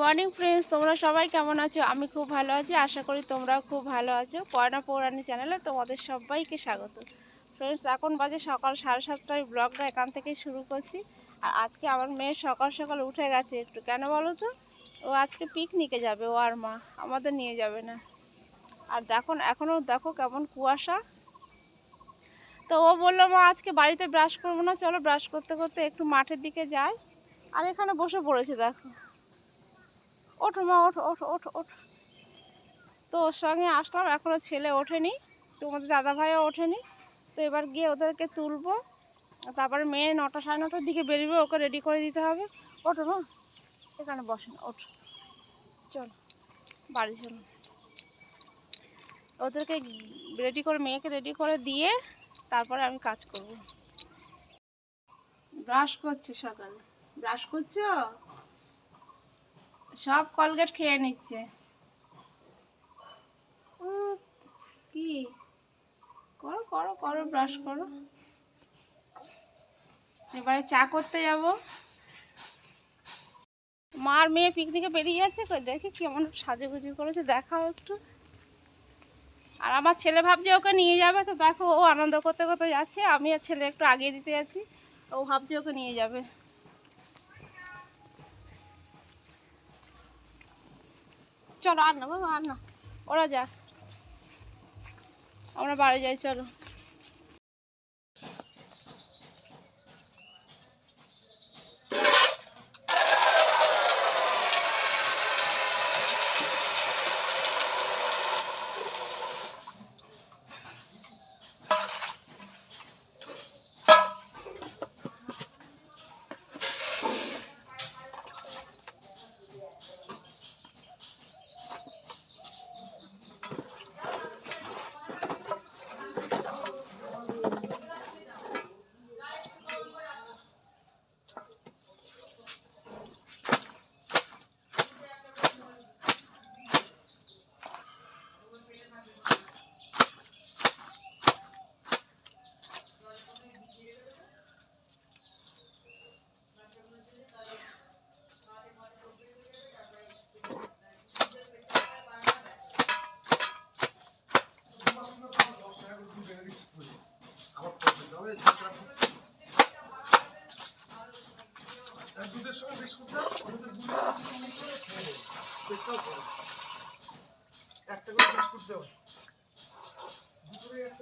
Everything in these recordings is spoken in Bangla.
মর্নিং ফ্রেন্ডস, তোমরা সবাই কেমন আছো? আমি খুব ভালো আছি, আশা করি তোমরাও খুব ভালো আছো। পয়না পৌরাণী চ্যানেলে তোমাদের সবাইকে স্বাগত। ফ্রেন্ডস, এখন বাজে সকাল সাড়ে সাতটায় ব্লগটা এখান থেকেই শুরু করছি। আর আজকে আমার মেয়ে সকাল সকাল উঠে গেছে একটু। কেন বলো তো? ও আজকে পিকনিকে যাবে, ও আর মা। আমাদের নিয়ে যাবে না। আর দেখো এখনও দেখো কেমন কুয়াশা। তো ও বলল, মা, আজকে বাড়িতে ব্রাশ করব না। চলো ব্রাশ করতে করতে একটু মাঠের দিকে যাই। আর এখানে বসে পড়েছে, দেখো। ওঠো মা, ওঠো ওঠো ওঠো ওঠো। তো ওর সঙ্গে আসলাম এখনও ছেলে ওঠেনি তোমাদের দাদা ভাইও ওঠেনি। তো এবার গিয়ে ওদেরকে তুলবো, তারপরে মেয়ে নটা সাড়ে নটার দিকে বেরোবে, ওকে রেডি করে দিতে হবে। ওঠো মা, এখানে বসে না, ওঠো। চলো, বাড়ি চলো। ওদেরকে রেডি করে, মেয়েকে রেডি করে দিয়ে তারপরে আমি কাজ করব। ব্রাশ করছে সকালে। ব্রাশ করছ? সব কলগেট খেয়ে নিচ্ছে। কি? করো করো করো ব্রাশ করো। এবারে চা করতে যাব। মার মেয়ে পিকনিকে বেরিয়ে যাচ্ছে দেখি কেমন সাজুগুজু করেছে, দেখাও একটু। আর আমার ছেলে ভাবছে ওকে নিয়ে যাবে, তো দেখো ও আনন্দ করতে করতে যাচ্ছে আমি আর ছেলে একটু আগিয়ে দিতে যাচ্ছি, ও ভাবছে ওকে নিয়ে যাবে। চলো আর না বাবা আর না ওরা যাক। আমরা বাড়ি যাই চলো।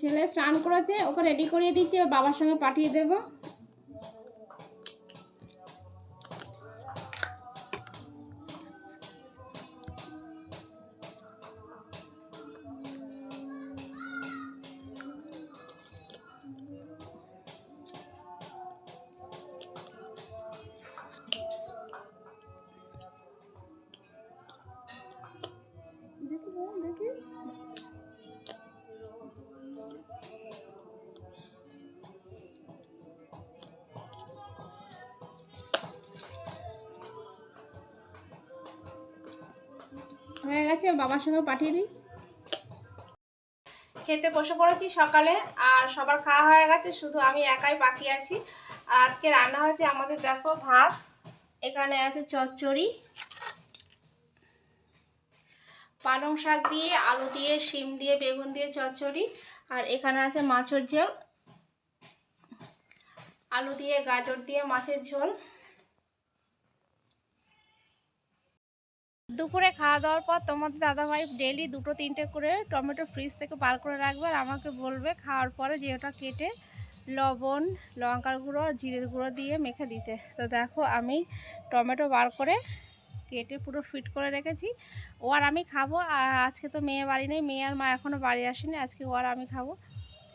ছেলে স্নান করেছে ওকে রেডি করিয়ে দিচ্ছি বাবার সঙ্গে পাঠিয়ে দেবো। হয়ে গেছে, বাবার সঙ্গে পাঠিয়ে দিই। খেতে বসে পড়েছি সকালে, আর সবার খাওয়া হয়ে গেছে, শুধু আমি একাই বাকি আছি। আর আজকে রান্না হয়েছে আমাদের, দেখো, ভাত, এখানে আছে চচ্চড়ি, পালং শাক দিয়ে, আলু দিয়ে, শিম দিয়ে, বেগুন দিয়ে চচ্চড়ি, আর এখানে আছে মাছের ঝোল, আলু দিয়ে, গাজর দিয়ে মাছের ঝোল। দুপুরে খাওয়া দাওয়ার পর তোমাদের দাদাভাই ডেলি দুটো তিনটে করে টমেটো ফ্রিজ থেকে বার করে রাখবে আর আমাকে বলবে খাওয়ার পরে যে ওটা কেটে লবণ, লঙ্কার গুঁড়ো আর জিরের গুঁড়ো দিয়ে মেখে দিতে। তো দেখো আমি টমেটো বার করে কেটে পুরো ফিট করে রেখেছি। ও আর আমি খাব, আর আজকে তো মেয়ে বাড়ি নেই, মেয়ে আর মা এখনও বাড়ি আসেনি, আজকে ও আর আমি খাব।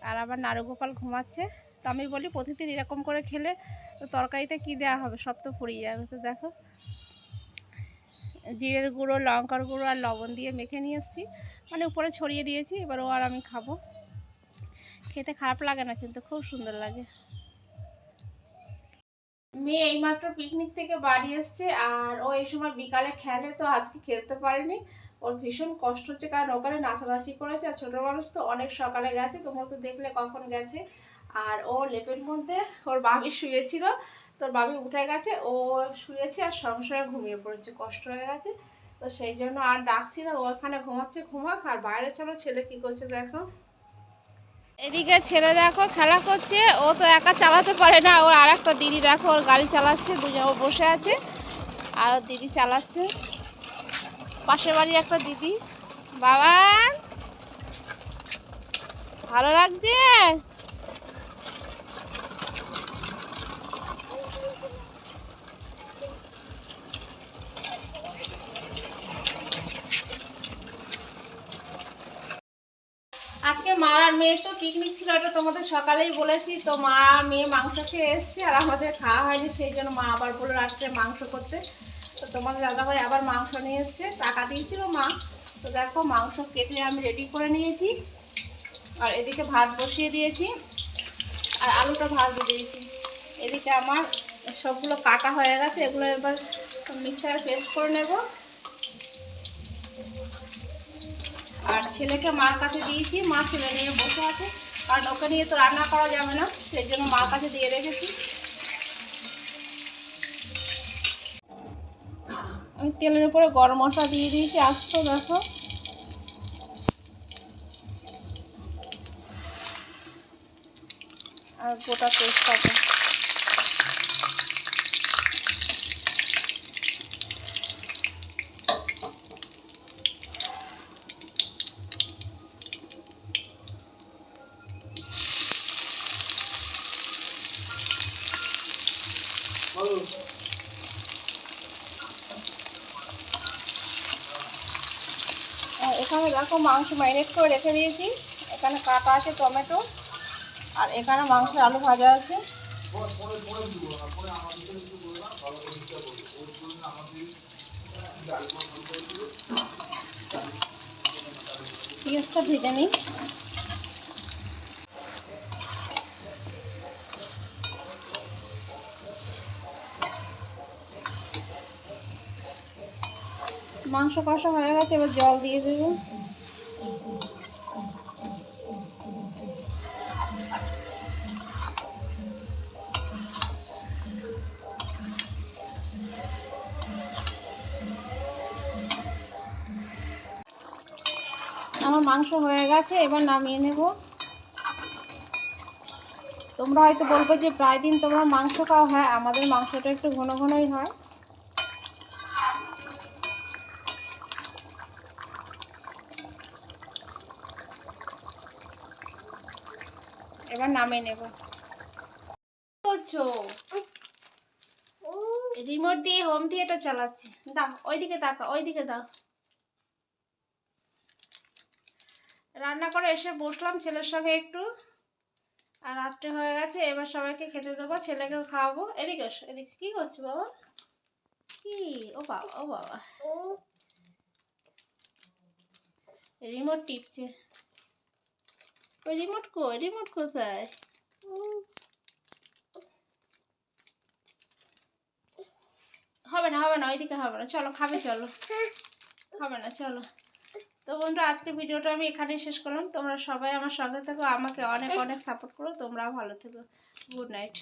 আর আবার নারুগোপাল ঘুমাচ্ছে। তো আমি বলি, প্রতিদিন এরকম করে খেলে তো তরকারিতে কী দেওয়া হবে? সব তো পুড়িয়ে যাবে। তো দেখো জিরের গুঁড়ো, লঙ্কার গুঁড়ো আর লবণ দিয়ে মেখে নিয়ে এসেছি। মানে উপরে ছড়িয়ে দিয়েছি, এবার ও আর আমি খাব। খেতে খারাপ লাগে না, কিন্তু খুব সুন্দর লাগে। মেয়ে এইমাত্র পিকনিক থেকে বাড়ি এসছে, আর ও এই সময় বিকালে খেলে, তো আজকে খেলতে পারেনি। ওর ভীষণ কষ্ট হচ্ছে, কারণ ওখানে নাচানাচি করেছে, আর ছোটো মানুষ তো অনেক সকালে গেছে, তোমরা তো দেখলে কখন গেছে। আর ও লেপের মধ্যে ওর বাবি শুয়েছিল তোর বাবি উঠে গেছে, ও শুয়েছে আর সঙ্গে ঘুমিয়ে পড়েছে, কষ্ট হয়ে গেছে। তো সেই জন্য আর ডাকছি না ওখানে ঘুমাচ্ছে, ঘুমাক, আর বাইরে চলো, ছেলে কি করছে দেখো। এদিকে ছেলে দেখো, খেলা করছে, ও তো একা চালাতে পারে না, ওর আর একটা দিদি দেখো, ওর গাড়ি চালাচ্ছে, দুজন ও বসে আছে, আর দিদি চালাচ্ছে। পাশের বাড়ি একটা দিদি। বাবা, ভালো লাগছে আজকে মা আর মেয়ে তো পিকনিক ছিল, এটা তোমাদের সকালেই বলেছি। তো মা মেয়ে মাংস খেয়ে এসছে আর আমাদের খাওয়া হয়নি, সেই জন্য মা আবার বলে রাত্রে মাংস করতে। তো তোমাদের দাদাভাই আবার মাংস নিয়ে এসছে, টাকা দিয়েছিল মা। তো দেখো মাংস কেটে আমি রেডি করে নিয়েছি। আর এদিকে ভাত বসিয়ে দিয়েছি, আর আলুটা ভাজতে দিয়েছি। এদিকে আমার সবগুলো কাটা হয়ে গেছে, এগুলো এবার মিক্সারে পেস্ট করে নেব। আর ছেলেকে মার কাছে দিয়েছি, মা ছেলে নিয়ে বসে আছে। কারণ ওকে নিয়ে তো রান্না করা যাবে না, সেই জন্য মার কাছে দিয়ে রেখেছি। আমি তেলের উপরে গরম মশলা দিয়ে দিয়েছি, আসতো দেখো। আর গোটা তেজপাতা এখানে দেখো মাংস ম্যারিনেট করে রেখে দিয়েছি। এখানে কাটা আছে টমেটো, আর এখানে মাংসের আলু ভাজা আছে। পেঁয়াজটা ভেজে নিই। মাংস কষা হয়ে গেছে, এবার জল দিয়ে দেবো। আমার মাংস হয়ে গেছে, এবার নামিয়ে নেব। তোমরা হয়তো বলবে যে, প্রায় দিন তোমরা মাংস খাও। হ্যাঁ আমাদের মাংসটা একটু ঘন ঘনই হয়। এবার নামিয়ে নেব। করছ রিমোট দিয়ে হোম থিয়েটার চালাচ্ছি। দাও ওইদিকে তাকা ওইদিকে দাও। রান্না করে এসে বসলাম ছেলের সঙ্গে একটু। আর রাত্রে হয়ে গেছে এবার সবাইকে খেতে দেবো ছেলেকেও খাওয়াবো। এদিকে এদিকে। কী করছ বাবা? কি? ও বাবা ও বাবা। রিমোট টিপছে। ওই রিমোট কো রিমোট কোথায় হবে না হবে না, ওইদিকে হবে না। চলো, খাবে, চলো। হবে না, চলো। তো বন্ধুরা আজকে ভিডিওটা আমি এখানেই শেষ করলাম। তোমরা সবাই আমার সঙ্গে থেকো, আমাকে অনেক অনেক সাপোর্ট করো। তোমরাও ভালো থেকো। Good night